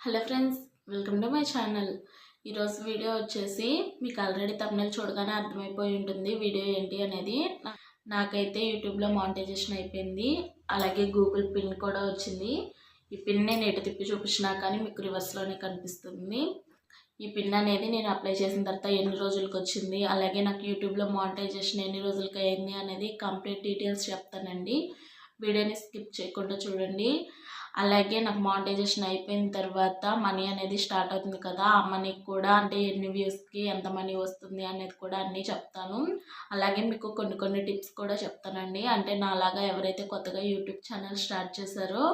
Hello friends welcome to my channel. ఈరోజు video వచ్చేసి మీకు ఆల్రెడీ తమిళ చూడగానే అర్థమైపోయి ఉంటుంది వీడియో ఏంటి అనేది. నాకైతే యూట్యూబ్లో మానిటైజేషన్ అయిపోయింది. అలాగే గూగుల్ పిన్ కూడా వచ్చింది. ఈ పిన్ నేను ఎటు తిప్పి చూపించినా కానీ మీకు రివర్స్లోనే కనిపిస్తుంది. ఈ పిన్ అనేది నేను అప్లై చేసిన తర్వాత ఎన్ని రోజులకి వచ్చింది అలాగే నాకు యూట్యూబ్లో మానిటైజేషన్ ఎన్ని రోజులకి అయింది అనేది కంప్లీట్ డీటెయిల్స్ చెప్తానండి. వీడియోని స్కిప్ చేయకుండా చూడండి. అలాగే నాకు మానిటైజేషన్ అయిపోయిన తర్వాత మనీ అనేది స్టార్ట్ అవుతుంది కదా ఆ మనీకి కూడా అంటే ఎన్ని వ్యూస్కి ఎంత మనీ వస్తుంది అనేది కూడా అన్నీ చెప్తాను. అలాగే మీకు కొన్ని కొన్ని టిప్స్ కూడా చెప్తానండి. అంటే నాలాగా ఎవరైతే కొత్తగా యూట్యూబ్ ఛానల్ స్టార్ట్ చేశారో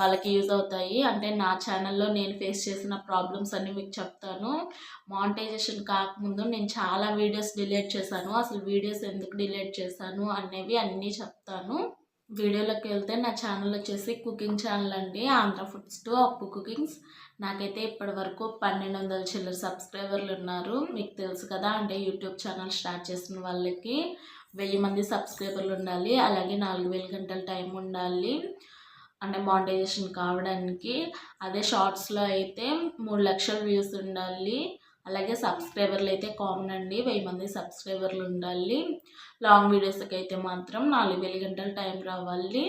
వాళ్ళకి యూజ్ అవుతాయి. అంటే నా ఛానల్లో నేను ఫేస్ చేసిన ప్రాబ్లమ్స్ అన్నీ మీకు చెప్తాను. మానిటైజేషన్ కాకముందు నేను చాలా వీడియోస్ డిలీట్ చేశాను. అసలు వీడియోస్ ఎందుకు డిలీట్ చేశాను అనేవి అన్నీ చెప్తాను. వీడియోలోకి వెళ్తే నా ఛానల్ వచ్చేసి కుకింగ్ ఛానల్ అండి Andhra foods to Appu cookings. నాకైతే ఇప్పటి వరకు పన్నెండు వందల చిల్లర సబ్స్క్రైబర్లు ఉన్నారు. మీకు తెలుసు కదా అంటే యూట్యూబ్ ఛానల్ స్టార్ట్ చేసిన వాళ్ళకి వెయ్యి మంది సబ్స్క్రైబర్లు ఉండాలి అలాగే నాలుగు వేల గంటల టైం ఉండాలి అంటే మానిటైజేషన్ కావడానికి. అదే షార్ట్స్లో అయితే మూడు లక్షల వ్యూస్ ఉండాలి అలాగే సబ్స్క్రైబర్లు అయితే కామన్ అండి. వెయ్యి మంది సబ్స్క్రైబర్లు ఉండాలి. లాంగ్ వీడియోస్కి అయితే మాత్రం నాలుగు వేల గంటల టైం రావాలి.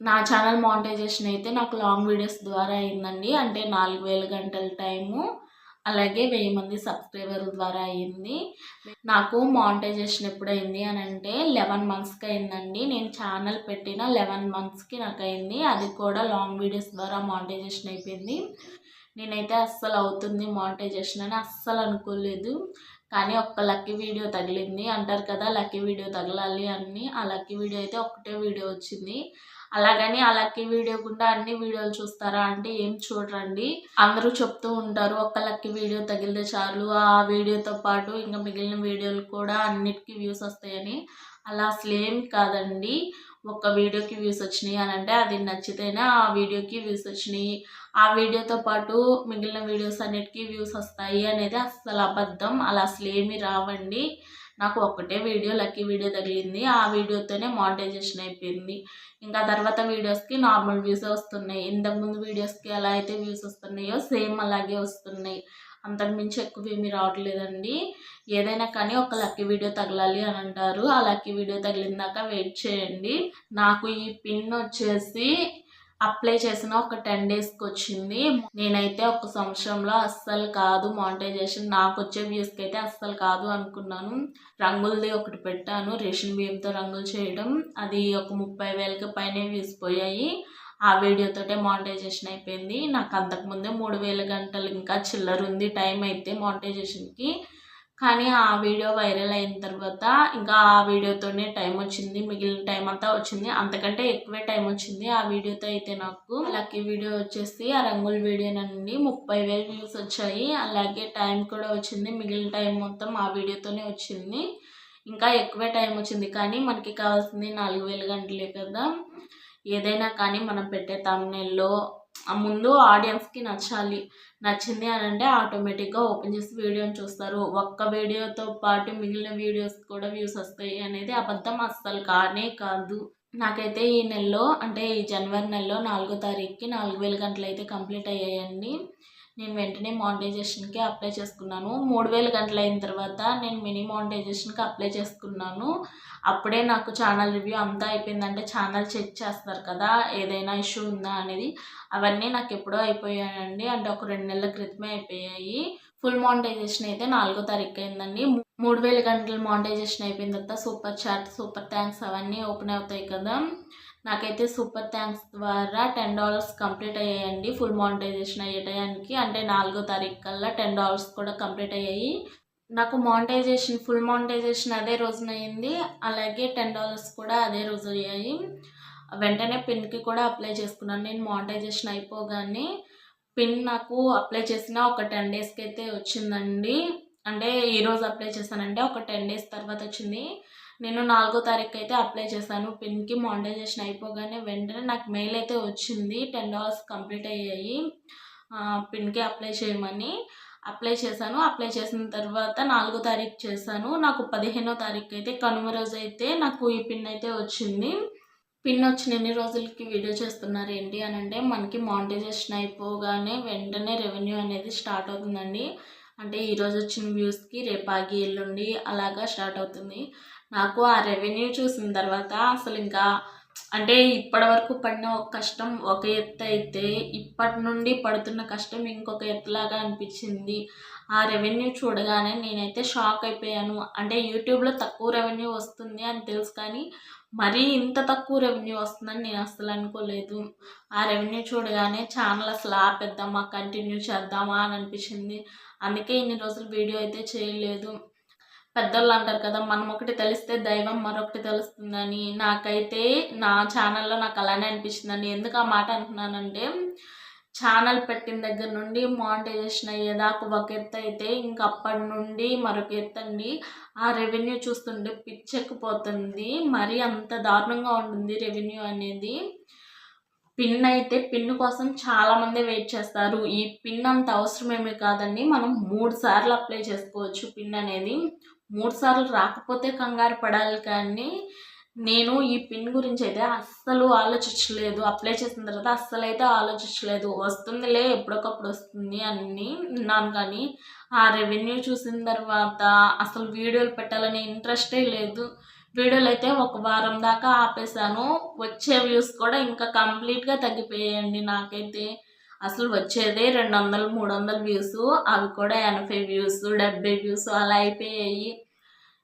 నా ఛానల్ మానిటైజేషన్ అయితే నాకు లాంగ్ వీడియోస్ ద్వారా అయిందండి. అంటే నాలుగు వేల గంటల టైము. అలాగే వెయ్యి మంది సబ్స్క్రైబర్ల ద్వారా అయింది. నాకు మానిటైజేషన్ ఎప్పుడైంది అని అంటే లెవెన్ మంత్స్కి అయిందండి. నేను ఛానల్ పెట్టిన లెవెన్ మంత్స్కి నాకు అయింది అది కూడా లాంగ్ వీడియోస్ ద్వారా మానిటైజేషన్ అయిపోయింది. నేనైతే అస్సలు అవుతుంది మానిటైజేషన్ అని అస్సలు అనుకోలేదు. కానీ ఒక్క లక్కీ వీడియో తగిలింది. అంటారు కదా లక్కీ వీడియో తగలాలి అని ఆ లక్కీ వీడియో అయితే ఒక్కటే వీడియో వచ్చింది. అలాగని ఆ లక్కీ వీడియో గుండా అన్ని వీడియోలు చూస్తారా అంటే ఏం చూడరండి. అందరూ చెప్తూ ఉంటారు ఒక్క లక్కీ వీడియో తగిలితే చాలు. ఆ వీడియోతో పాటు ఇంకా మిగిలిన వీడియోలు కూడా అన్నిటికీ వ్యూస్ వస్తాయని. అలా అసలు ఏం కాదండి. ఒక్క వీడియోకి వ్యూస్ వచ్చినాయి అని అంటే అది నచ్చితేనే ఆ వీడియోకి వ్యూస్ వచ్చినాయి. ఆ వీడియోతో పాటు మిగిలిన వీడియోస్ అన్నిటికీ వ్యూస్ వస్తాయి అనేది అసలు అబద్ధం. అలా అసలు ఏమి రావండి. నాకు ఒకటే వీడియో లక్కీ వీడియో తగిలింది. ఆ వీడియోతోనే మానిటైజేషన్ అయిపోయింది. ఇంకా తర్వాత వీడియోస్కి నార్మల్ వ్యూస్ వస్తున్నాయి. ఇంతకుముందు వీడియోస్కి ఎలా అయితే వ్యూస్ వస్తున్నాయో సేమ్ అలాగే వస్తున్నాయి. అంతకుమించి ఎక్కువ ఏమీ రావట్లేదండి. ఏదైనా కానీ ఒక లక్కీ వీడియో తగలాలి అని అంటారు. ఆ లక్కీ వీడియో తగిలిందాక వెయిట్ చేయండి. నాకు ఈ పిన్ వచ్చేసి అప్లై చేసిన ఒక టెన్ డేస్కి వచ్చింది. నేనైతే ఒక సంవత్సరంలో అస్సలు కాదు మానిటైజేషన్. నాకు వచ్చే వ్యూస్కి అయితే అస్సలు కాదు అనుకున్నాను. రంగులది ఒకటి పెట్టాను. రేషన్ బియ్యంతో రంగులు చేయడం. అది ఒక ముప్పై వేలకి పైనే వ్యూస్ పోయాయి. ఆ వీడియోతోటే మానిటైజేషన్ అయిపోయింది. నాకు అంతకుముందే మూడు వేల గంటలు ఇంకా చిల్లర ఉంది టైం అయితే మానిటైజేషన్కి. కానీ ఆ వీడియో వైరల్ అయిన తర్వాత ఇంకా ఆ వీడియోతోనే టైం వచ్చింది మిగిలిన టైం అంతా వచ్చింది. అంతకంటే ఎక్కువే టైం వచ్చింది ఆ వీడియోతో అయితే నాకు. లక్కీ వీడియో వచ్చేసి ఆ రంగుల వీడియో నుండి ముప్పై వేలు వ్యూస్ వచ్చాయి. అలాగే టైం కూడా వచ్చింది మిగిలిన టైం మొత్తం ఆ వీడియోతోనే వచ్చింది. ఇంకా ఎక్కువే టైం వచ్చింది కానీ మనకి కావాల్సింది నాలుగు వేల గంటలే కదా. ఏదైనా కానీ మనం పెట్టే తమ్నెల్లో ముందు ఆడియన్స్కి నచ్చాలి. నచ్చింది అని అంటే ఆటోమేటిక్గా ఓపెన్ చేసి వీడియోని చూస్తారు. ఒక్క వీడియోతో పాటు మిగిలిన వీడియోస్ కూడా వ్యూస్ వస్తాయి అనేది అబద్ధం అస్సలు కానే కాదు. నాకైతే ఈ నెలలో అంటే ఈ జనవరి నెలలో నాలుగో తారీఖుకి నాలుగు వేల గంటలు అయితే కంప్లీట్ అయ్యాయండి. నేను వెంటనే మానిటైజేషన్కి అప్లై చేసుకున్నాను. మూడు వేల గంటలు అయిన తర్వాత నేను మినీ మానిటైజేషన్కి అప్లై చేసుకున్నాను. అప్పుడే నాకు ఛానల్ రివ్యూ అంతా అయిపోయిందంటే ఛానల్ చెక్ చేస్తారు కదా ఏదైనా ఇష్యూ ఉందా అనేది. అవన్నీ నాకు ఎప్పుడో అయిపోయాయండి. అంటే ఒక రెండు నెలల క్రితమే అయిపోయాయి. ఫుల్ మానిటైజేషన్ అయితే నాలుగో తారీఖు అయిందండి. మూడు వేల గంటల మానిటైజేషన్ అయిపోయిన తర్వాత సూపర్ చాట్ సూపర్ థ్యాంక్స్ అవన్నీ ఓపెన్ అవుతాయి కదా. నాకైతే సూపర్ థ్యాంక్స్ ద్వారా టెన్ డాలర్స్ కంప్లీట్ అయ్యాయండి. ఫుల్ మానిటైజేషన్ అయ్యే టయానికి అంటే నాలుగో తారీఖు కల్లా టెన్ డాలర్స్ కూడా కంప్లీట్ అయ్యాయి. నాకు మానిటైజేషన్ ఫుల్ మానిటైజేషన్ అదే రోజున అయింది అలాగే టెన్ డాలర్స్ కూడా అదే రోజు అయ్యాయి. వెంటనే పిన్కి కూడా అప్లై చేసుకున్నాను. నేను మానిటైజేషన్ అయిపోగానే పిన్ నాకు అప్లై చేసిన ఒక టెన్ డేస్కి అయితే వచ్చిందండి. అంటే ఈరోజు అప్లై చేశానంటే ఒక టెన్ డేస్ తర్వాత వచ్చింది. నేను నాలుగో తారీఖు అయితే అప్లై చేశాను. పిన్కి మానిటైజేషన్ అయిపోగానే వెంటనే నాకు మెయిల్ అయితే వచ్చింది. టెన్ డాలర్స్ కంప్లీట్ అయ్యాయి. పిన్కి అప్లై చేయమని అప్లై చేశాను. అప్లై చేసిన తర్వాత నాలుగో తారీఖు చేశాను. నాకు పదిహేనో తారీఖు అయితే కనుమ రోజు అయితే నాకు ఈ పిన్ అయితే వచ్చింది. పిన్ వచ్చిన ఎన్ని రోజులకి వీడియో చేస్తున్నారు ఏంటి అని అంటే మనకి మానిటైజేషన్ అయిపోగానే వెంటనే రెవెన్యూ అనేది స్టార్ట్ అవుతుందండి. అంటే ఈరోజు వచ్చిన వ్యూస్కి రేపాగి ఎల్లుండి అలాగా స్టార్ట్ అవుతుంది. నాకు ఆ రెవెన్యూ చూసిన తర్వాత అసలు ఇంకా అంటే ఇప్పటి వరకు పడిన ఒక కష్టం ఒక ఎత్తు అయితే ఇప్పటి నుండి పడుతున్న కష్టం ఇంకొక ఎత్తులాగా అనిపించింది. ఆ రెవెన్యూ చూడగానే నేనైతే షాక్ అయిపోయాను. అంటే యూట్యూబ్లో తక్కువ రెవెన్యూ వస్తుంది అని తెలుసు కానీ మరీ ఇంత తక్కువ రెవెన్యూ వస్తుందని నేను అసలు అనుకోలేదు. ఆ రెవెన్యూ చూడగానే ఛానల్ అసలు ఆపేద్దామా కంటిన్యూ చేద్దామా అని అనిపించింది. అందుకే ఇన్ని రోజులు వీడియో అయితే చేయలేదు. పెద్దోళ్ళు అంటారు కదా మనం ఒకటి తెలిస్తే దైవం మరొకటి తెలుస్తుందని. నాకైతే నా ఛానల్లో నాకు అలానే అనిపించిందండి ఎందుకు ఆ మాట అంటున్నానంటే ఛానల్ పెట్టిన దగ్గర నుండి మానిటైజేషన్ అయ్యేదాకా ఒక ఎత్తు అయితే ఇంక అప్పటి నుండి మరొక ఎత్తు అండి. ఆ రెవెన్యూ చూస్తుంటే పిచ్చెక్కిపోతుంది. మరీ అంత దారుణంగా ఉంటుంది రెవెన్యూ అనేది. పిన్ అయితే పిన్ కోసం చాలామంది వెయిట్ చేస్తారు. ఈ పిన్ అంత అవసరమేమీ కాదండి. మనం మూడు సార్లు అప్లై చేసుకోవచ్చు పిన్ అనేది. మూడు సార్లు రాకపోతే కంగారు పడాలి కానీ నేను ఈ పిన్ గురించి అయితే అస్సలు ఆలోచించలేదు. అప్లై చేసిన తర్వాత అస్సలు అయితే ఆలోచించలేదు. వస్తుందిలే ఎప్పుడొకప్పుడు వస్తుంది అని విన్నాను కానీ ఆ రెవెన్యూ చూసిన తర్వాత అసలు వీడియోలు పెట్టాలనే ఇంట్రెస్టే లేదు. వీడియోలు అయితే ఒక వారం దాకా ఆపేశాను. వచ్చే వ్యూస్ కూడా ఇంకా కంప్లీట్గా తగ్గిపోయాయండి నాకైతే. అసలు వచ్చేదే రెండు వందలు మూడు వందల వ్యూస్ అవి కూడా ఎనభై వ్యూస్ డెబ్బై వ్యూస్ అలా అయిపోయాయి.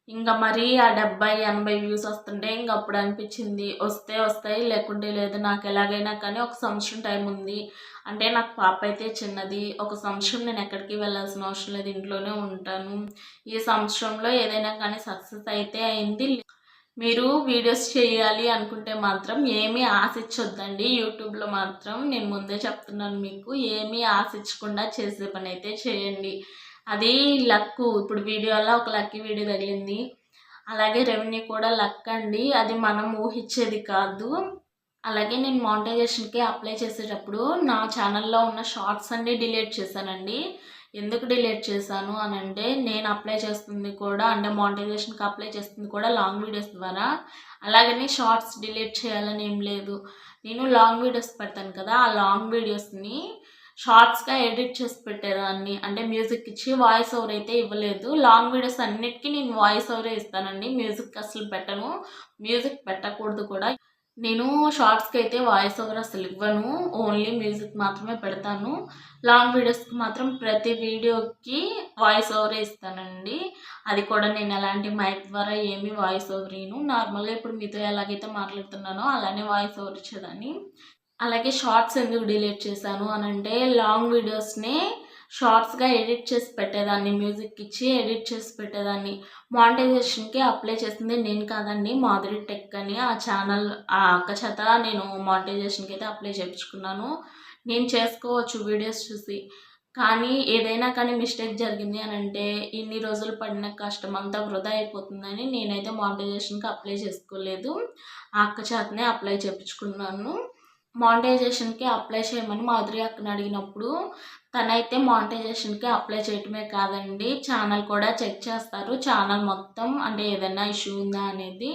ఇంకా మరి ఆ డెబ్బై ఎనభై వ్యూస్ వస్తుంటే ఇంక అప్పుడు అనిపించింది వస్తే వస్తాయి లేకుంటే లేదు. నాకు ఎలాగైనా కానీ ఒక సంవత్సరం టైం ఉంది. అంటే నాకు పాప అయితే చిన్నది. ఒక సంవత్సరం నేను ఎక్కడికి వెళ్ళాల్సిన అవసరం లేదు. ఇంట్లోనే ఉంటాను. ఈ సంవత్సరంలో ఏదైనా కానీ సక్సెస్ అయితే అయింది. మీరు వీడియోస్ చేయాలి అనుకుంటే మాత్రం ఏమీ ఆశించొద్దండి. యూట్యూబ్లో మాత్రం నేను ముందే చెప్తున్నాను మీకు ఏమీ ఆశించకుండా చేసే పని అయితే చేయండి. అది లక్ ఇప్పుడు వీడియోలో ఒక లక్కీ వీడియో తగిలింది. అలాగే రెవెన్యూ కూడా లక్ అండి. అది మనం ఊహించేది కాదు. అలాగే నేను మానిటైజేషన్కి అప్లై చేసేటప్పుడు నా ఛానల్లో ఉన్న షార్ట్స్ అన్నీ డిలీట్ చేశానండి. ఎందుకు డిలేట్ చేశాను అని అంటే నేను అప్లై చేస్తుంది కూడా అంటే మానిటైజేషన్కి అప్లై చేస్తుంది కూడా లాంగ్ వీడియోస్ ద్వారా. అలాగని షార్ట్స్ డిలీట్ చేయాలని ఏం లేదు. నేను లాంగ్ వీడియోస్ పెడతాను కదా ఆ లాంగ్ వీడియోస్ని షార్ట్స్గా ఎడిట్ చేసి పెట్టేదాన్ని. అంటే మ్యూజిక్ ఇచ్చి వాయిస్ ఓవర్ అయితే ఇవ్వలేదు. లాంగ్ వీడియోస్ అన్నిటికీ నేను వాయిస్ ఓవరే ఇస్తానండి. మ్యూజిక్ అసలు పెట్టను. మ్యూజిక్ పెట్టకూడదు కూడా. నేను షార్ట్స్కి అయితే వాయిస్ ఓవర్ అసలు ఇవ్వను. ఓన్లీ మ్యూజిక్ మాత్రమే పెడతాను. లాంగ్ వీడియోస్కి మాత్రం ప్రతి వీడియోకి వాయిస్ ఓవరే ఇస్తానండి. అది కూడా నేను ఎలాంటి మైక్ ద్వారా ఏమీ వాయిస్ ఓవర్ ఇయ్యను. నార్మల్గా ఇప్పుడు మీతో ఎలాగైతే మాట్లాడుతున్నానో అలానే వాయిస్ ఓవర్ ఇచ్చేదాన్ని. అలాగే షార్ట్స్ ఎందుకు డిలీట్ చేశాను అని అంటే లాంగ్ వీడియోస్నే షార్ట్స్గా ఎడిట్ చేసి పెట్టేదాన్ని మ్యూజిక్ ఇచ్చి ఎడిట్ చేసి పెట్టేదాన్ని. మానిటైజేషన్కి అప్లై చేసింది నేను కాదండి మాధురి టెక్ అని. ఆ ఛానల్ ఆ అక్క చేత నేను మానిటైజేషన్కి అయితే అప్లై చేయించుకున్నాను. నేను చేసుకోవచ్చు వీడియోస్ చూసి. కానీ ఏదైనా కానీ మిస్టేక్ జరిగింది అని అంటే ఇన్ని రోజులు పడిన కష్టం అంతా వృధా అయిపోతుందని నేనైతే మానిటైజేషన్కి అప్లై చేసుకోలేదు. ఆ అక్క చేతనే అప్లై చేయించుకున్నాను. మానిటైజేషన్కి అప్లై చేయమని మాధురి అక్కని అడిగినప్పుడు తనైతే మానిటైజేషన్కి అప్లై చేయటమే కాదండి. ఛానల్ కూడా చెక్ చేస్తారు. ఛానల్ మొత్తం అంటే ఏదైనా ఇష్యూ ఉందా అనేది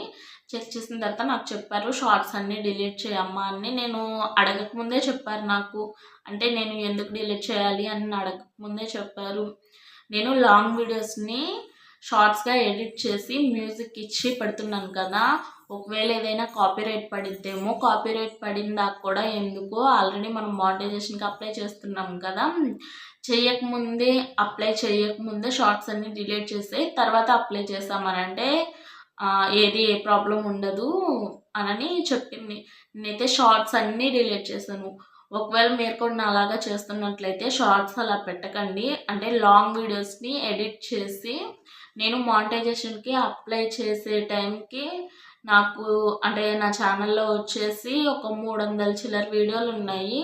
చెక్ చేసిన తర్వాత నాకు చెప్పారు షార్ట్స్ అన్నీ డిలీట్ చేయమ్మా అని. నేను అడగకముందే చెప్పారు నాకు. అంటే నేను ఎందుకు డిలీట్ చేయాలి అని అడగకముందే చెప్పారు. నేను లాంగ్ వీడియోస్ని షార్ట్స్గా ఎడిట్ చేసి మ్యూజిక్ ఇచ్చి పెడుతున్నాను కదా ఒకవేళ ఏదైనా కాపీరైట్ పడిద్దేమో కాపీరైట్ పడిందాక కూడా ఎందుకు ఆల్రెడీ మనం మానిటైజేషన్కి అప్లై చేస్తున్నాం కదా. చేయకముందే అప్లై చేయకముందే షార్ట్స్ అన్ని డిలీట్ చేసి తర్వాత అప్లై చేసామని అంటే ఏది ఏ ప్రాబ్లం ఉండదు అని చెప్పింది. నేనైతే షార్ట్స్ అన్నీ డిలీట్ చేశాను. ఒకవేళ మీరు కూడా అలాగా చేస్తున్నట్లయితే షార్ట్స్ అలా పెట్టకండి. అంటే లాంగ్ వీడియోస్ని ఎడిట్ చేసి నేను మానిటైజేషన్కి అప్లై చేసే టైంకి నాకు అంటే నా ఛానల్లో వచ్చేసి ఒక మూడు వందల చిల్లర వీడియోలు ఉన్నాయి.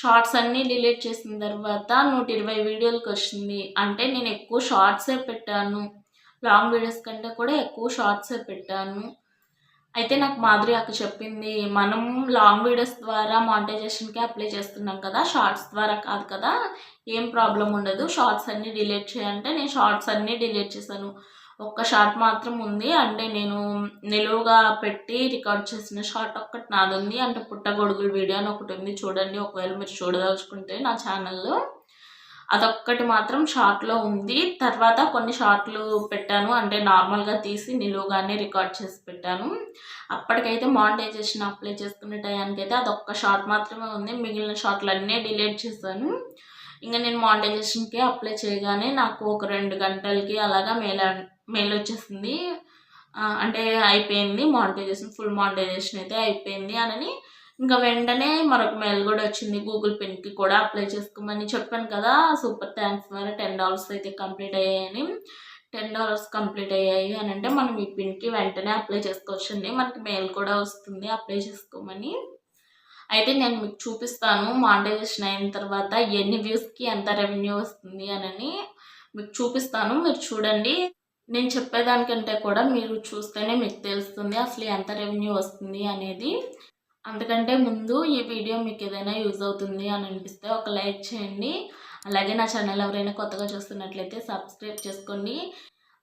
షార్ట్స్ అన్నీ డిలీట్ చేసిన తర్వాత నూట ఇరవై వీడియోలకు వచ్చింది. అంటే నేను ఎక్కువ షార్ట్సే పెట్టాను. లాంగ్ వీడియోస్ కంటే కూడా ఎక్కువ షార్ట్సే పెట్టాను. అయితే నాకు మాధురి అక్క చెప్పింది మనం లాంగ్ వీడియోస్ ద్వారా మానిటైజేషన్కి అప్లై చేస్తున్నాం కదా షార్ట్స్ ద్వారా కాదు కదా ఏం ప్రాబ్లం ఉండదు. షార్ట్స్ అన్నీ డిలీట్ చేయాలంటే నేను షార్ట్స్ అన్నీ డిలీట్ చేశాను. ఒక్క షార్ట్ మాత్రం ఉంది. అంటే నేను నిలువుగా పెట్టి రికార్డ్ చేసిన షార్ట్ ఒక్కటి నాది ఉంది అంటే పుట్టగొడుగుల వీడియో అని ఒకటి ఉంది. చూడండి ఒకవేళ మీరు చూడదలుచుకుంటే నా ఛానల్లో అదొక్కటి మాత్రం షార్ట్లో ఉంది. తర్వాత కొన్ని షార్ట్లు పెట్టాను. అంటే నార్మల్గా తీసి నిలువుగానే రికార్డ్ చేసి పెట్టాను. అప్పటికైతే మానిటైజేషన్ అప్లై చేసుకునే టయానికైతే అదొక్క షార్ట్ మాత్రమే ఉంది. మిగిలిన షార్ట్లు అన్నీ డిలీట్ చేశాను. ఇంకా నేను మానిటైజేషన్కి అప్లై చేయగానే నాకు ఒక రెండు గంటలకి అలాగా మెయిల్ మెయిల్ వచ్చేసింది. అంటే అయిపోయింది మానిటైజేషన్ ఫుల్ మానిటైజేషన్ అయితే అయిపోయింది అని ఇంకా వెంటనే మరొక మెయిల్ కూడా వచ్చింది గూగుల్ పెన్కి కూడా అప్లై చేసుకోమని చెప్పాను కదా. సూపర్ థ్యాంక్స్ మరి. టెన్ డాలర్స్ అయితే కంప్లీట్ అయ్యాయని. టెన్ డాలర్స్ కంప్లీట్ అయ్యాయి అని అంటే మనం ఈ పిన్కి వెంటనే అప్లై చేసుకోవచ్చండి. మనకి మెయిల్ కూడా వస్తుంది అప్లై చేసుకోమని. అయితే నేను మీకు చూపిస్తాను మానిటైజేషన్ అయిన తర్వాత ఎన్ని వ్యూస్కి ఎంత రెవెన్యూ వస్తుంది అని మీకు చూపిస్తాను మీరు చూడండి. నేను చెప్పేదానికంటే కూడా మీరు చూస్తేనే మీకు తెలుస్తుంది అసలు ఎంత రెవెన్యూ వస్తుంది అనేది. అందుకంటే ముందు ఈ వీడియో మీకు ఏదైనా యూజ్ అవుతుంది అని అనిపిస్తే ఒక లైక్ చేయండి. అలాగే నా ఛానల్ ఎవరైనా కొత్తగా చూస్తున్నట్లయితే సబ్స్క్రైబ్ చేసుకోండి.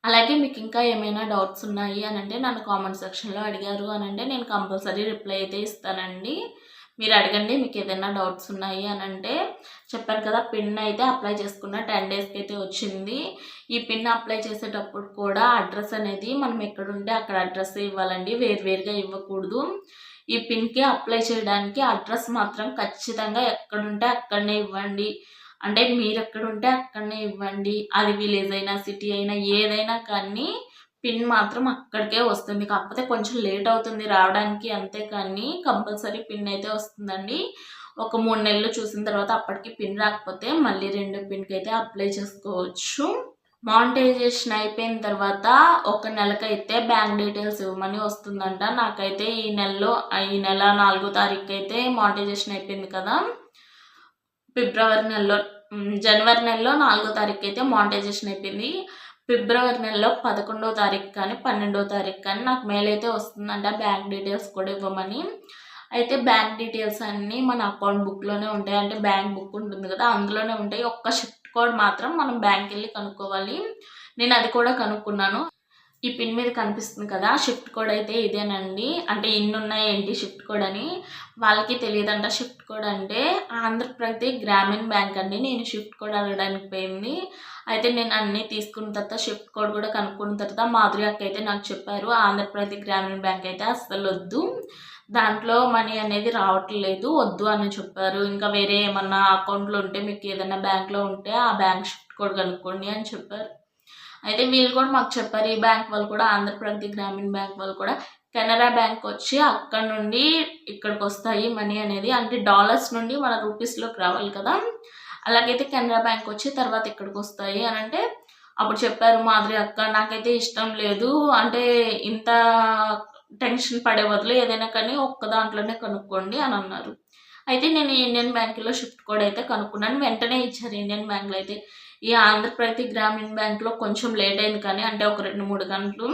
అలాగే మీకు ఇంకా ఏమైనా డౌట్స్ ఉన్నాయి అని అంటే నన్ను కామెంట్ సెక్షన్లో అడిగారు అని అంటే నేను కంపల్సరీ రిప్లై అయితే ఇస్తానండి. మీరు అడగండి మీకు ఏదైనా డౌట్స్ ఉన్నాయి అని అంటే చెప్పాను కదా పిన్ అయితే అప్లై చేసుకున్న టెన్ డేస్కి అయితే వచ్చింది. ఈ పిన్ అప్లై చేసేటప్పుడు కూడా అడ్రస్ అనేది మనం ఎక్కడుంటే అక్కడ అడ్రస్ ఇవ్వాలండి వేరువేరుగా ఇవ్వకూడదు. ఈ పిన్కి అప్లై చేయడానికి అడ్రస్ మాత్రం ఖచ్చితంగా ఎక్కడుంటే అక్కడనే ఇవ్వండి. అంటే మీరు ఎక్కడుంటే అక్కడనే ఇవ్వండి. అది విలేజ్ అయినా సిటీ అయినా ఏదైనా కానీ పిన్ మాత్రం అక్కడికే వస్తుంది. కాకపోతే కొంచెం లేట్ అవుతుంది రావడానికి అంతే కానీ కంపల్సరీ పిన్ అయితే వస్తుందండి. ఒక మూడు నెలలు చూసిన తర్వాత అప్పటికి పిన్ రాకపోతే మళ్ళీ రెండు పిన్కి అయితే అప్లై చేసుకోవచ్చు. మానిటైజేషన్ అయిపోయిన తర్వాత ఒక నెలకైతే బ్యాంక్ డీటెయిల్స్ ఇవ్వమని వస్తుందంట. నాకైతే ఈ నెలలో ఈ నెల నాలుగో తారీఖు అయితే మానిటైజేషన్ అయిపోయింది కదా. ఫిబ్రవరి నెలలో జనవరి నెలలో నాలుగో తారీఖు అయితే మానిటైజేషన్ అయిపోయింది. ఫిబ్రవరి నెలలో పదకొండో తారీఖు కానీ పన్నెండో తారీఖు కానీ నాకు మెయిల్ అయితే వస్తుందంట. బ్యాంక్ డీటెయిల్స్ కూడా ఇవ్వమని. అయితే బ్యాంక్ డీటెయిల్స్ అన్నీ మన అకౌంట్ బుక్లోనే ఉంటాయి. అంటే బ్యాంక్ బుక్ ఉంటుంది కదా అందులోనే ఉంటాయి. ఒక్క షిఫ్ట్ కోడ్ మాత్రం మనం బ్యాంక్ వెళ్ళి కనుక్కోవాలి. నేను అది కూడా కనుక్కున్నాను. ఈ పిన్ మీద కనిపిస్తుంది కదా షిఫ్ట్ కోడ్ అయితే ఇదేనండి. అంటే ఇన్ని ఉన్నాయి ఏంటి షిఫ్ట్ కోడ్ అని వాళ్ళకి తెలియదంట. షిఫ్ట్ కోడ్ అంటే ఆంధ్రప్రదేశ్ గ్రామీణ బ్యాంక్ అండి. నేను షిఫ్ట్ కోడ్ అడగడానికి పోయింది. అయితే నేను అన్నీ తీసుకున్న తర్వాత షిఫ్ట్ కోడ్ కూడా కనుక్కున్న తర్వాత మాధురి అక్క అయితే నాకు చెప్పారు ఆంధ్రప్రదేశ్ గ్రామీణ బ్యాంక్ అయితే అస్సలు వద్దు. దాంట్లో మనీ అనేది రావట్లేదు వద్దు అని చెప్పారు. ఇంకా వేరే ఏమన్నా అకౌంట్లో ఉంటే మీకు ఏదైనా బ్యాంక్లో ఉంటే ఆ బ్యాంక్ షిఫ్ట్ కోడ్ కనుక్కోండి అని చెప్పారు. అయితే వీళ్ళు కూడా మాకు చెప్పారు ఈ బ్యాంక్ వాళ్ళు కూడా ఆంధ్రప్రదేశ్ గ్రామీణ బ్యాంక్ వాళ్ళు కూడా కెనరా బ్యాంక్ వచ్చి అక్కడ నుండి ఇక్కడికి వస్తాయి మనీ అనేది. అంటే డాలర్స్ నుండి మన రూపీస్లోకి రావాలి కదా. అలాగైతే కెనరా బ్యాంక్ వచ్చి తర్వాత ఇక్కడికి వస్తాయి అని అంటే అప్పుడు చెప్పారు మాదిరి అక్క నాకైతే ఇష్టం లేదు. అంటే ఇంత టెన్షన్ పడే బదులు ఏదైనా కానీ ఒక్క దాంట్లోనే కనుక్కోండి అని అన్నారు. అయితే నేను ఇండియన్ బ్యాంకులో షిఫ్ట్ కోడ్ అయితే కనుక్కున్నాను. వెంటనే ఇచ్చారు ఇండియన్ బ్యాంకులో అయితే. ఈ ఆంధ్రప్రదేశ్ గ్రామీణ బ్యాంక్లో కొంచెం లేట్ అయింది కానీ అంటే ఒక రెండు మూడు గంటలు.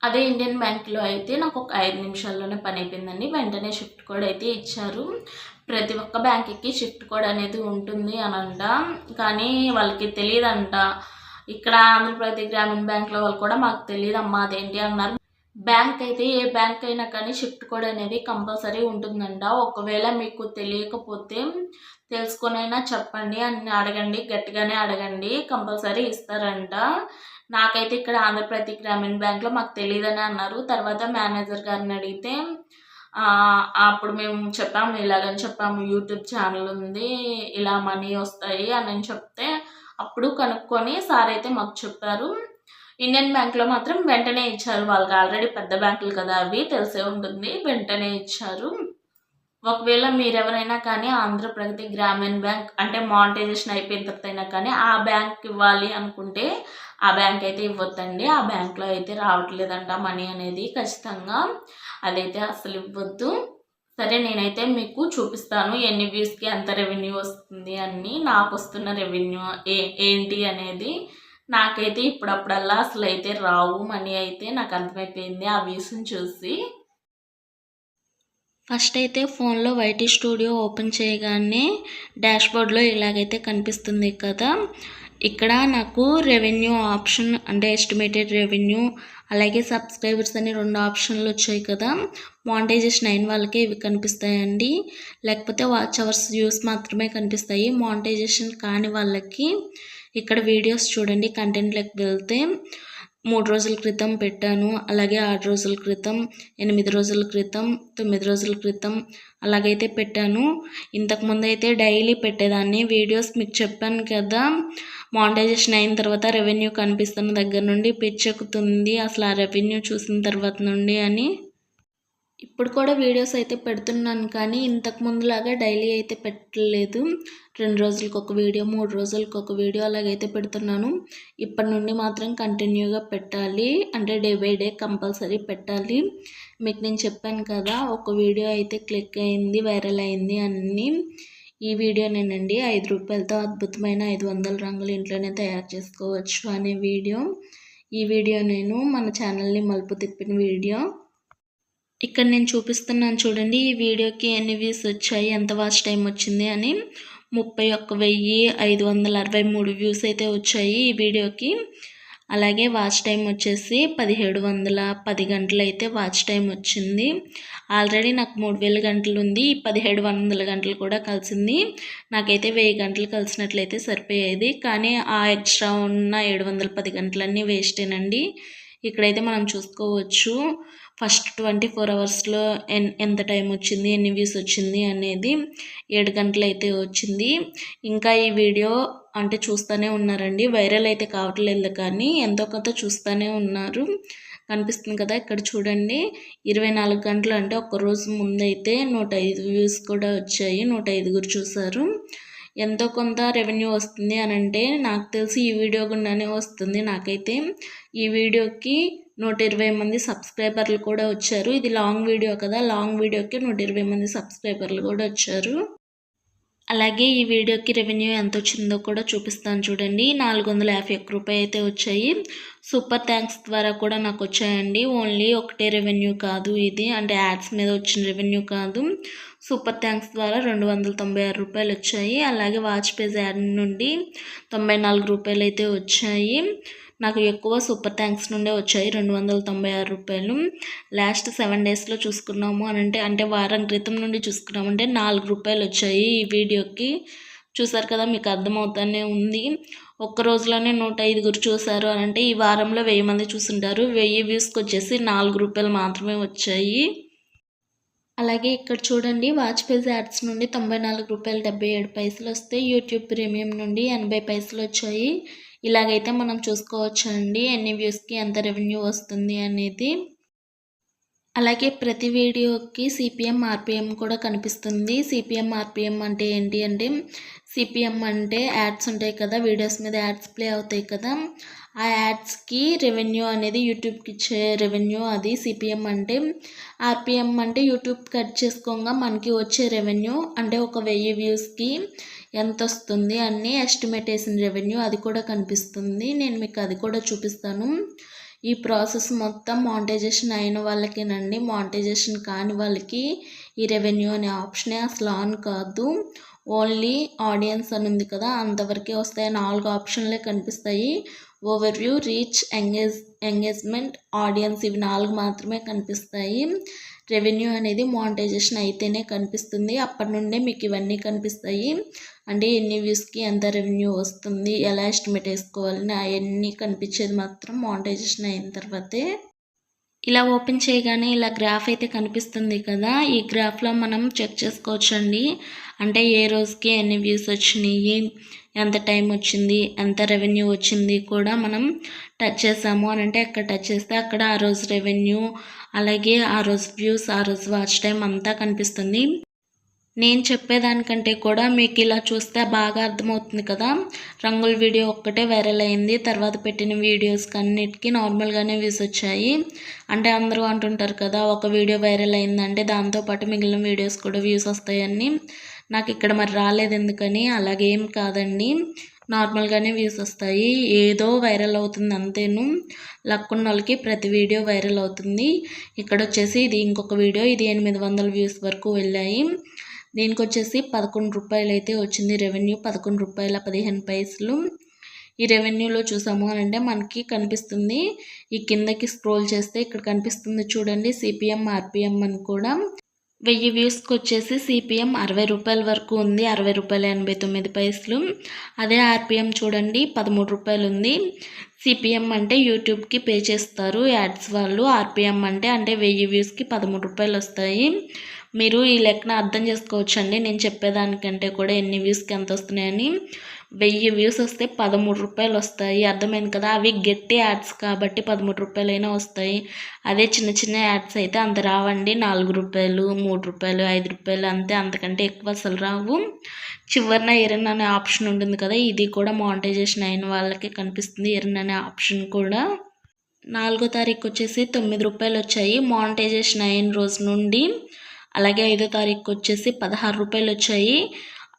అదే ఇండియన్ బ్యాంక్లో అయితే నాకు ఒక ఐదు నిమిషాల్లోనే పని అయిపోయిందండి. వెంటనే షిఫ్ట్ కోడ్ అయితే ఇచ్చారు. ప్రతి ఒక్క బ్యాంక్కి షిఫ్ట్ కోడ్ అనేది ఉంటుంది అనంట కానీ వాళ్ళకి తెలియదంట. ఇక్కడ ఆంధ్రప్రదేశ్ గ్రామీణ బ్యాంక్లో వాళ్ళు కూడా మాకు తెలియదమ్మా అదేంటి అన్నారు. బ్యాంక్ అయితే ఏ బ్యాంక్ అయినా కానీ షిఫ్ట్ కోడ్ అనేది కంపల్సరీ ఉంటుందంట. ఒకవేళ మీకు తెలియకపోతే తెలుసుకొనైనా చెప్పండి అని అడగండి గట్టిగానే అడగండి కంపల్సరీ ఇస్తారంట. నాకైతే ఇక్కడ ఆంధ్రప్రదేశ్ గ్రామీణ బ్యాంక్లో మాకు తెలియదని అన్నారు. తర్వాత మేనేజర్ గారిని అడిగితే అప్పుడు మేము చెప్పాము ఇలాగని చెప్పాము యూట్యూబ్ ఛానల్ ఉంది ఇలా మనీ వస్తాయి అని చెప్తే అప్పుడు కనుక్కొని సార్ అయితే మాకు చెప్పారు. ఇండియన్ బ్యాంక్లో మాత్రం వెంటనే ఇచ్చారు. వాళ్ళకి ఆల్రెడీ పెద్ద బ్యాంకులు కదా అవి. తెలిసే ఉంటుంది. వెంటనే ఇచ్చారు. ఒకవేళ మీరెవరైనా కానీ ఆంధ్రప్రదేశ్ గ్రామీణ బ్యాంక్ అంటే మానిటైజేషన్ అయిపోయిన తర్వాత అయినా కానీ ఆ బ్యాంక్ ఇవ్వాలి అనుకుంటే ఆ బ్యాంక్ అయితే ఇవ్వద్దండి. ఆ బ్యాంక్లో అయితే రావట్లేదంట మనీ అనేది ఖచ్చితంగా. అదైతే అసలు ఇవ్వద్దు. సరే నేనైతే మీకు చూపిస్తాను ఎన్ని వ్యూస్కి ఎంత రెవెన్యూ వస్తుంది అని. నాకు వస్తున్న రెవెన్యూ ఏ ఏంటి అనేది. నాకైతే ఇప్పుడప్పుడల్లా అసలు అయితే రావు మనీ అయితే నాకు అర్థమైపోయింది ఆ వ్యూస్ని చూసి. ఫస్ట్ అయితే ఫోన్లో వైటీ స్టూడియో ఓపెన్ చేయగానే డాష్బోర్డ్లో ఇలాగైతే కనిపిస్తుంది కదా. ఇక్కడ నాకు రెవెన్యూ ఆప్షన్ అంటే ఎస్టిమేటెడ్ రెవెన్యూ అలాగే సబ్స్క్రైబర్స్ అని రెండు ఆప్షన్లు వచ్చాయి కదా. మానిటైజేషన్ అయిన వాళ్ళకే ఇవి కనిపిస్తాయండి. లేకపోతే వాచ్ అవర్స్ వ్యూస్ మాత్రమే కనిపిస్తాయి. మానిటైజేషన్ కాని వాళ్ళకి ఇక్కడ వీడియోస్ చూడండి కంటెంట్లోకి వెళ్తే మూడు రోజుల క్రితం పెట్టాను అలాగే ఆరు రోజుల క్రితం ఎనిమిది రోజుల క్రితం తొమ్మిది రోజుల క్రితం అలాగైతే పెట్టాను. ఇంతకుముందు అయితే డైలీ పెట్టేదాన్ని. వీడియోస్ మీకు చెప్పాను కదా మానిటైజేషన్ అయిన తర్వాత రెవెన్యూ కనిపిస్తున్న దగ్గర నుండి పిచ్చెక్కుతుంది అసలు ఆ రెవెన్యూ చూసిన తర్వాత నుండి అని. ఇప్పుడు కూడా వీడియోస్ అయితే పెడుతున్నాను కానీ ఇంతకు ముందులాగా డైలీ అయితే పెట్టలేదు. రెండు రోజులకు ఒక వీడియో మూడు రోజులకు ఒక వీడియో అలాగైతే పెడుతున్నాను. ఇప్పటి నుండి మాత్రం కంటిన్యూగా పెట్టాలి. అంటే డే బై డే కంపల్సరీ పెట్టాలి. మీకు నేను చెప్పాను కదా ఒక వీడియో అయితే క్లిక్ అయింది వైరల్ అయింది అన్నీ. ఈ వీడియోనేనండి ఐదు రూపాయలతో అద్భుతమైన ఐదు వందల రంగులు ఇంట్లోనే తయారు చేసుకోవచ్చు అనే వీడియో. ఈ వీడియో నేను మన ఛానల్ని మలుపు తిప్పిన వీడియో. ఇక్కడ నేను చూపిస్తున్నాను చూడండి ఈ వీడియోకి ఎన్ని వ్యూస్ వచ్చాయి ఎంత వాచ్ టైం వచ్చింది అని. ముప్పై ఒక్క వెయ్యి ఐదు వందల అరవై మూడు వ్యూస్ అయితే వచ్చాయి ఈ వీడియోకి. అలాగే వాచ్ టైం వచ్చేసి పదిహేడు వందల పది గంటలు అయితే వాచ్ టైం వచ్చింది. ఆల్రెడీ నాకు మూడు వేల గంటలు ఉంది పదిహేడు వందల గంటలు కూడా కలిసింది. నాకైతే వెయ్యి గంటలు కలిసినట్లయితే సరిపోయేది. కానీ ఆ ఎక్స్ట్రా ఉన్న ఏడు వందల పది గంటలన్నీ వేస్టేనండి ఇక్కడైతే మనం చూసుకోవచ్చు. ఫస్ట్ ట్వంటీ ఫోర్ అవర్స్లో ఎన్ ఎంత టైం వచ్చింది ఎన్ని వ్యూస్ వచ్చింది అనేది ఏడు గంటలు అయితే వచ్చింది. ఇంకా ఈ వీడియో అంటే చూస్తూనే ఉన్నారండి. వైరల్ అయితే కావట్లేదు కానీ ఎంతో కొంత చూస్తూనే ఉన్నారు. కనిపిస్తుంది కదా ఇక్కడ చూడండి. ఇరవై నాలుగు గంటలు అంటే ఒక్కరోజు ముందైతే నూట ఐదు వ్యూస్ కూడా వచ్చాయి. నూట ఐదుగురు చూసారు. ఎంతో కొంత రెవెన్యూ వస్తుంది అని అంటే నాకు తెలిసి ఈ వీడియో గుండానే వస్తుంది. నాకైతే ఈ వీడియోకి నూట ఇరవై మంది సబ్స్క్రైబర్లు కూడా వచ్చారు. ఇది లాంగ్ వీడియో కదా లాంగ్ వీడియోకి నూట ఇరవై మంది సబ్స్క్రైబర్లు కూడా వచ్చారు. అలాగే ఈ వీడియోకి రెవెన్యూ ఎంత వచ్చిందో కూడా చూపిస్తాను చూడండి. నాలుగు వందల యాభై ఒక్క రూపాయి అయితే వచ్చాయి. సూపర్ థ్యాంక్స్ ద్వారా కూడా నాకు వచ్చాయండి. ఓన్లీ ఒకటే రెవెన్యూ కాదు ఇది. అంటే యాడ్స్ మీద వచ్చిన రెవెన్యూ కాదు. సూపర్ థ్యాంక్స్ ద్వారా రెండు వందల తొంభై ఆరు రూపాయలు వచ్చాయి. అలాగే వాచ్ పేజ్ యాడ్ నుండి తొంభై నాలుగు రూపాయలు అయితే వచ్చాయి. నాకు ఎక్కువ సూపర్ థ్యాంక్స్ నుండే వచ్చాయి రెండు వందల తొంభై ఆరు రూపాయలు. లాస్ట్ సెవెన్ డేస్లో చూసుకున్నాము అని అంటే అంటే వారం క్రితం నుండి చూసుకున్నామంటే నాలుగు రూపాయలు వచ్చాయి ఈ వీడియోకి. చూసారు కదా మీకు అర్థమవుతానే ఉంది. ఒక్క రోజులోనే నూట ఐదుగురు చూసారు అని అంటే ఈ వారంలో వెయ్యి మంది చూసుంటారు. వెయ్యి వ్యూస్కి వచ్చేసి నాలుగు రూపాయలు మాత్రమే వచ్చాయి. అలాగే ఇక్కడ చూడండి వాచ్ యాడ్స్ నుండి తొంభై నాలుగు రూపాయలు డెబ్బై ఏడు పైసలు వస్తే యూట్యూబ్ ప్రీమియం నుండి ఎనభై పైసలు వచ్చాయి. ఇలాగైతే మనం చూసుకోవచ్చు అండి ఎన్ని వ్యూస్కి ఎంత రెవెన్యూ వస్తుంది అనేది. అలాగే ప్రతి వీడియోకి సిపిఎం ఆర్పిఎం కూడా కనిపిస్తుంది. సిపిఎం ఆర్పిఎం అంటే ఏంటి అంటే సిపిఎం అంటే యాడ్స్ ఉంటాయి కదా వీడియోస్ మీద యాడ్స్ ప్లే అవుతాయి కదా. ఆ యాడ్స్కి రెవెన్యూ అనేది యూట్యూబ్కి ఇచ్చే రెవెన్యూ అది. సిపిఎం అంటే ఆర్పిఎం అంటే యూట్యూబ్ కట్ చేసుకోగా మనకి వచ్చే రెవెన్యూ. అంటే ఒక వెయ్యి వ్యూస్కి ఎంత వస్తుంది అన్నీ ఎస్టిమేట్ వేసిన రెవెన్యూ అది కూడా కనిపిస్తుంది. నేను మీకు అది కూడా చూపిస్తాను. ఈ ప్రాసెస్ మొత్తం మానిటైజేషన్ అయిన వాళ్ళకేనండి. మానిటైజేషన్ కాని వాళ్ళకి ఈ రెవెన్యూ అనే ఆప్షనే అసలు ఆన్ కాదు. ఓన్లీ ఆడియన్స్ అని ఉంది కదా అంతవరకే వస్తాయి. నాలుగు ఆప్షన్లే కనిపిస్తాయి. Overview reach engage engagement audience ఇవి నాలుగు మాత్రమే కనిపిస్తాయి. రెవెన్యూ అనేది మానిటైజేషన్ అయితేనే కనిపిస్తుంది. అప్పటి నుండే మీకు ఇవన్నీ కనిపిస్తాయి. అంటే ఎన్ని వ్యూస్కి ఎంత రెవెన్యూ వస్తుంది ఎలా ఎస్టిమేట్ వేసుకోవాలని అవన్నీ కనిపించేది మాత్రం మానిటైజేషన్ అయిన తర్వాతే. ఇలా ఓపెన్ చేయగానే ఇలా గ్రాఫ్ అయితే కనిపిస్తుంది కదా ఈ గ్రాఫ్లో మనం చెక్ చేసుకోవచ్చండి. అంటే ఏ రోజుకి ఎన్ని వ్యూస్ వచ్చినాయి ఎంత టైం వచ్చింది ఎంత రెవెన్యూ వచ్చింది కూడా మనం టచ్ చేసాము అని అంటే ఎక్కడ టచ్ చేస్తే అక్కడ ఆ రోజు రెవెన్యూ అలాగే ఆ రోజు వ్యూస్ ఆ రోజు వాచ్ టైం అంతా కనిపిస్తుంది. నేను చెప్పేదానికంటే కూడా మీకు ఇలా చూస్తే బాగా అర్థమవుతుంది కదా. రంగుల వీడియో ఒక్కటే వైరల్ అయింది. తర్వాత పెట్టిన వీడియోస్ అన్నిటికీ నార్మల్గానే వ్యూస్ వచ్చాయి. అంటే అందరూ అంటుంటారు కదా ఒక వీడియో వైరల్ అయిందంటే దాంతోపాటు మిగిలిన వీడియోస్ కూడా వ్యూస్ వస్తాయని. నాకు ఇక్కడ మరి రాలేదు ఎందుకని అలాగేం కాదండి. నార్మల్గానే వ్యూస్ వస్తాయి. ఏదో వైరల్ అవుతుంది అంతేను. లక్కున్న వాళ్ళకి ప్రతి వీడియో వైరల్ అవుతుంది. ఇక్కడ వచ్చేసి ఇది ఇంకొక వీడియో. ఇది ఎనిమిది వందల వ్యూస్ వరకు వెళ్ళాయి. దీనికి వచ్చేసి పదకొండు రూపాయలు అయితే వచ్చింది రెవెన్యూ. పదకొండు రూపాయల పదిహేను పైసలు. ఈ రెవెన్యూలో చూసాము అని అంటే మనకి కనిపిస్తుంది. ఈ కిందకి స్క్రోల్ చేస్తే ఇక్కడ కనిపిస్తుంది చూడండి. సిపిఎం ఆర్పిఎం అని కూడా. వెయ్యి వ్యూస్కి వచ్చేసి సిపిఎం అరవై రూపాయల వరకు ఉంది. అరవై రూపాయల ఎనభై తొమ్మిది పైసలు. అదే ఆర్పిఎం చూడండి పదమూడు రూపాయలు ఉంది. సిపిఎం అంటే యూట్యూబ్కి పే చేస్తారు యాడ్స్ వాళ్ళు. ఆర్పిఎం అంటే అంటే వెయ్యి వ్యూస్కి పదమూడు రూపాయలు వస్తాయి. మీరు ఈ లెక్కన అర్థం చేసుకోవచ్చండి. నేను చెప్పేదానికంటే కూడా ఎన్ని వ్యూస్కి ఎంత వస్తున్నాయని. వెయ్యి వ్యూస్ వస్తే పదమూడు రూపాయలు వస్తాయి. అర్థమైంది కదా? అవి గట్టి యాడ్స్ కాబట్టి పదమూడు రూపాయలైనా వస్తాయి. అదే చిన్న చిన్న యాడ్స్ అయితే అంత రావండి. నాలుగు రూపాయలు మూడు రూపాయలు ఐదు రూపాయలు అంతే. అంతకంటే ఎక్కువ అసలు రావు. చివరిన ఎరన్ అనే ఆప్షన్ ఉంటుంది కదా? ఇది కూడా మానిటైజేషన్ అయిన వాళ్ళకి కనిపిస్తుంది. ఎరన్ అనే ఆప్షన్ కూడా. నాలుగో తారీఖు వచ్చేసి తొమ్మిది రూపాయలు వచ్చాయి. మానిటైజేషన్ అయిన రోజు నుండి అలాగే ఐదో తారీఖు వచ్చేసి పదహారు రూపాయలు వచ్చాయి.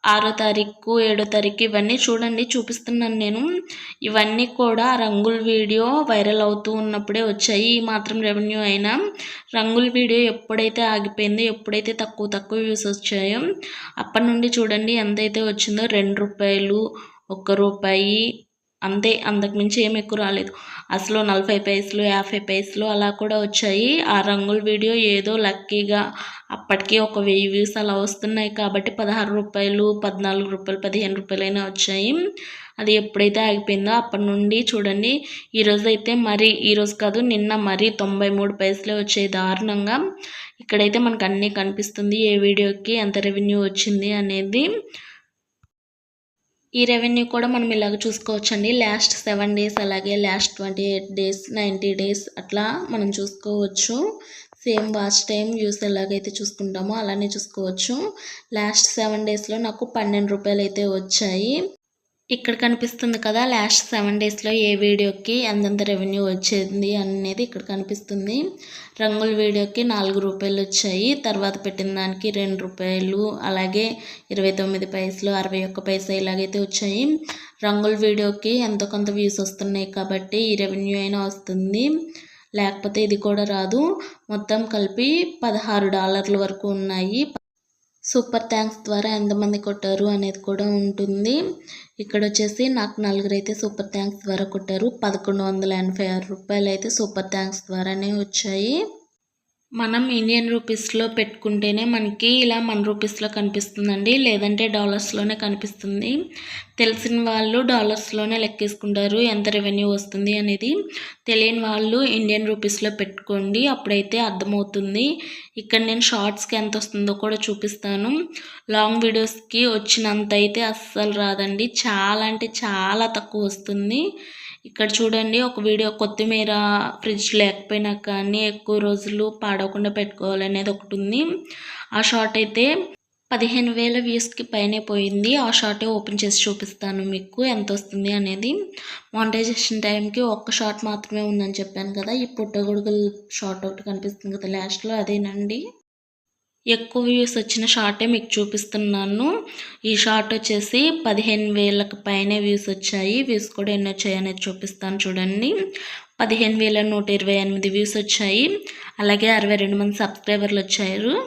ఆరో తారీఖు ఏడో తారీఖు ఇవన్నీ చూడండి చూపిస్తున్నాను నేను. ఇవన్నీ కూడా రంగుల వీడియో వైరల్ అవుతూ ఉన్నప్పుడే వచ్చాయి. ఈ మాత్రం రెవెన్యూ అయినా రంగుల వీడియో ఎప్పుడైతే ఆగిపోయిందో ఎప్పుడైతే తక్కువ తక్కువ వ్యూస్ వచ్చాయో అప్పటి నుండి చూడండి ఎంతైతే వచ్చిందో రెండు రూపాయలు ఒక్క రూపాయి అంతే అంతకుమించి ఏమి ఎక్కువ రాలేదు. అసలు నలభై పైసలు యాభై పైసలు అలా కూడా వచ్చాయి. ఆ రంగుల వీడియో ఏదో లక్కీగా అప్పటికి ఒక వెయ్యి వ్యూస్ అలా వస్తున్నాయి కాబట్టి పదహారు రూపాయలు పద్నాలుగు రూపాయలు పదిహేను రూపాయలైనా వచ్చాయి. అది ఎప్పుడైతే ఆగిపోయిందో అప్పటి నుండి చూడండి. ఈరోజు అయితే మరీ ఈరోజు కాదు నిన్న మరీ తొంభై మూడు పైసలే వచ్చాయి దారుణంగా. ఇక్కడైతే మనకు అన్నీ కనిపిస్తుంది ఏ వీడియోకి ఎంత రెవెన్యూ వచ్చింది అనేది. ఈ రెవెన్యూ కూడా మనం ఇలాగ చూసుకోవచ్చండి. లాస్ట్ సెవెన్ డేస్ అలాగే last twenty eight days ninety days అట్లా మనం చూసుకోవచ్చు. సేమ్ వాచ్ టైం వ్యూస్ ఎలాగైతే చూసుకుంటామో అలానే చూసుకోవచ్చు. లాస్ట్ సెవెన్ డేస్లో నాకు పన్నెండు రూపాయలు అయితే వచ్చాయి. ఇక్కడ కనిపిస్తుంది కదా లాస్ట్ సెవెన్ డేస్లో ఏ వీడియోకి ఎంతెంత రెవెన్యూ వచ్చింది అనేది ఇక్కడ కనిపిస్తుంది. రంగుల వీడియోకి నాలుగు రూపాయలు వచ్చాయి. తర్వాత పెట్టిన దానికి రెండు రూపాయలు అలాగే ఇరవై తొమ్మిది పైసలు అరవై ఒక్క పైసలు ఇలాగైతే వచ్చాయి. రంగుల వీడియోకి ఎంతో కొంత వ్యూస్ వస్తున్నాయి కాబట్టి ఈ రెవెన్యూ అయినా వస్తుంది. లేకపోతే ఇది కూడా రాదు. మొత్తం కలిపి పదహారు డాలర్ల వరకు ఉన్నాయి. సూపర్ థ్యాంక్స్ ద్వారా ఎంతమంది కొట్టారు అనేది కూడా ఉంటుంది. ఇక్కడ వచ్చేసి నాకు నలుగురు అయితే సూపర్ థ్యాంక్స్ ద్వారా కొట్టారు. పదకొండు వందల ఎనభై ఆరు రూపాయలు అయితే సూపర్ థ్యాంక్స్ ద్వారానే వచ్చాయి. మనం ఇండియన్ రూపీస్లో పెట్టుకుంటేనే మనకి ఇలా మన రూపీస్లో కనిపిస్తుందండి. లేదంటే డాలర్స్లోనే కనిపిస్తుంది. తెలిసిన వాళ్ళు డాలర్స్లోనే లెక్కేసుకుంటారు. ఎంత రెవెన్యూ వస్తుంది అనేది తెలియని వాళ్ళు ఇండియన్ రూపీస్లో పెట్టుకోండి. అప్పుడైతే అర్థమవుతుంది. ఇక్కడ నేను షార్ట్స్కి ఎంత వస్తుందో కూడా చూపిస్తాను. లాంగ్ వీడియోస్కి వచ్చినంత అయితే అస్సలు రాదండి. చాలా అంటే చాలా తక్కువ వస్తుంది. ఇక్కడ చూడండి ఒక వీడియో కొత్తిమీర ఫ్రిడ్జ్ లేకపోయినా కానీ ఎక్కువ రోజులు పాడవకుండా పెట్టుకోవాలనేది ఒకటి ఉంది. ఆ షార్ట్ అయితే పదిహేను వేల వ్యూస్కి పైనే పోయింది. ఆ షార్టే ఓపెన్ చేసి చూపిస్తాను మీకు ఎంత వస్తుంది అనేది. మానిటైజేషన్ టైంకి ఒక్క షార్ట్ మాత్రమే ఉందని చెప్పాను కదా ఈ పుట్టగొడుగుల షార్ట్ ఒకటి కనిపిస్తుంది కదా లాస్ట్లో అదేనండి. ఎక్కువ వ్యూస్ వచ్చిన షార్టే మీకు చూపిస్తున్నాను. ఈ షార్ట్ వచ్చేసి పదిహేను వేలకు పైనే వ్యూస్ వచ్చాయి. వ్యూస్ కూడా ఎన్ని వచ్చాయి అనేది చూపిస్తాను చూడండి. పదిహేను వేల నూట ఇరవై ఎనిమిది వ్యూస్ వచ్చాయి. అలాగే అరవై రెండు మంది సబ్స్క్రైబర్లు వచ్చారు.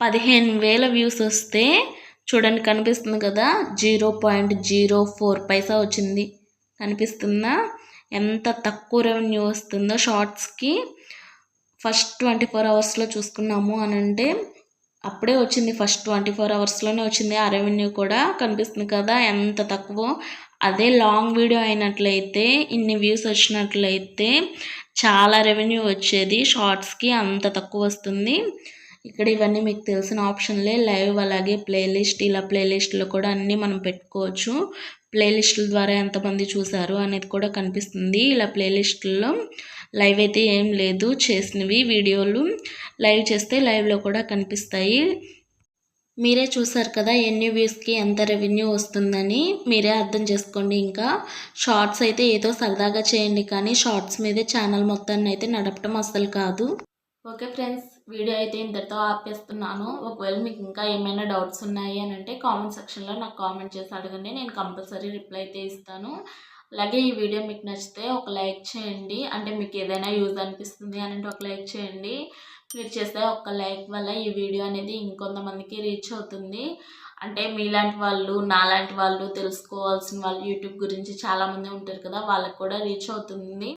పదిహేను వేల వ్యూస్ వస్తే చూడండి కనిపిస్తుంది కదా zero point zero four paisa వచ్చింది. కనిపిస్తుందా? ఎంత తక్కువ రెవెన్యూ వస్తుందో షార్ట్స్కి ఫస్ట్ ట్వంటీ ఫోర్ అవర్స్లో చూసుకున్నాము అని అంటే అప్పుడే వచ్చింది ఫస్ట్ ట్వంటీ ఫోర్ అవర్స్లోనే వచ్చింది. ఆ రెవెన్యూ కూడా కనిపిస్తుంది కదా ఎంత తక్కువ. అదే లాంగ్ వీడియో అయినట్లయితే ఇన్ని వ్యూస్ వచ్చినట్లయితే చాలా రెవెన్యూ వచ్చేది. షార్ట్స్కి అంత తక్కువ వస్తుంది. ఇక్కడ ఇవన్నీ మీకు తెలిసిన ఆప్షన్లే. లైవ్ అలాగే ప్లేలిస్ట్ ఇలా ప్లేలిస్ట్లో కూడా అన్నీ మనం పెట్టుకోవచ్చు. ప్లేలిస్టుల ద్వారా ఎంతమంది చూసారు అనేది కూడా కనిపిస్తుంది. ఇలా ప్లేలిస్టుల్లో లైవ్ అయితే ఏం లేదు. చేసినవి వీడియోలు లైవ్ చేస్తే లైవ్లో కూడా కనిపిస్తాయి. మీరే చూసారు కదా ఎన్ని వ్యూస్కి ఎంత రెవెన్యూ వస్తుందని. మీరే అర్థం చేసుకోండి ఇంకా. షార్ట్స్ అయితే ఏదో సరదాగా చేయండి కానీ షార్ట్స్ మీదే ఛానల్ మొత్తాన్ని అయితే నడపడం అస్సలు కాదు. ఓకే ఫ్రెండ్స్ వీడియో అయితే ఇంతటితో ఆపేస్తున్నాను. ఒకవేళ మీకు ఇంకా ఏమైనా డౌట్స్ ఉన్నాయి అని అంటే కామెంట్ సెక్షన్లో నాకు కామెంట్ చేసి అడగండి. నేను కంపల్సరీ రిప్లై అయితే ఇస్తాను. అలాగే ఈ వీడియో మీకు నచ్చితే ఒక లైక్ చేయండి. అంటే మీకు ఏదైనా యూజ్ అనిపిస్తుంది అని అంటే ఒక లైక్ చేయండి. మీరు చేసే ఒక లైక్ వల్ల ఈ వీడియో అనేది ఇంకొంతమందికి రీచ్ అవుతుంది. అంటే మీలాంటి వాళ్ళు నాలాంటి వాళ్ళు తెలుసుకోవాల్సిన వాళ్ళు యూట్యూబ్ గురించి చాలామంది ఉంటారు కదా వాళ్ళకి కూడా రీచ్ అవుతుంది.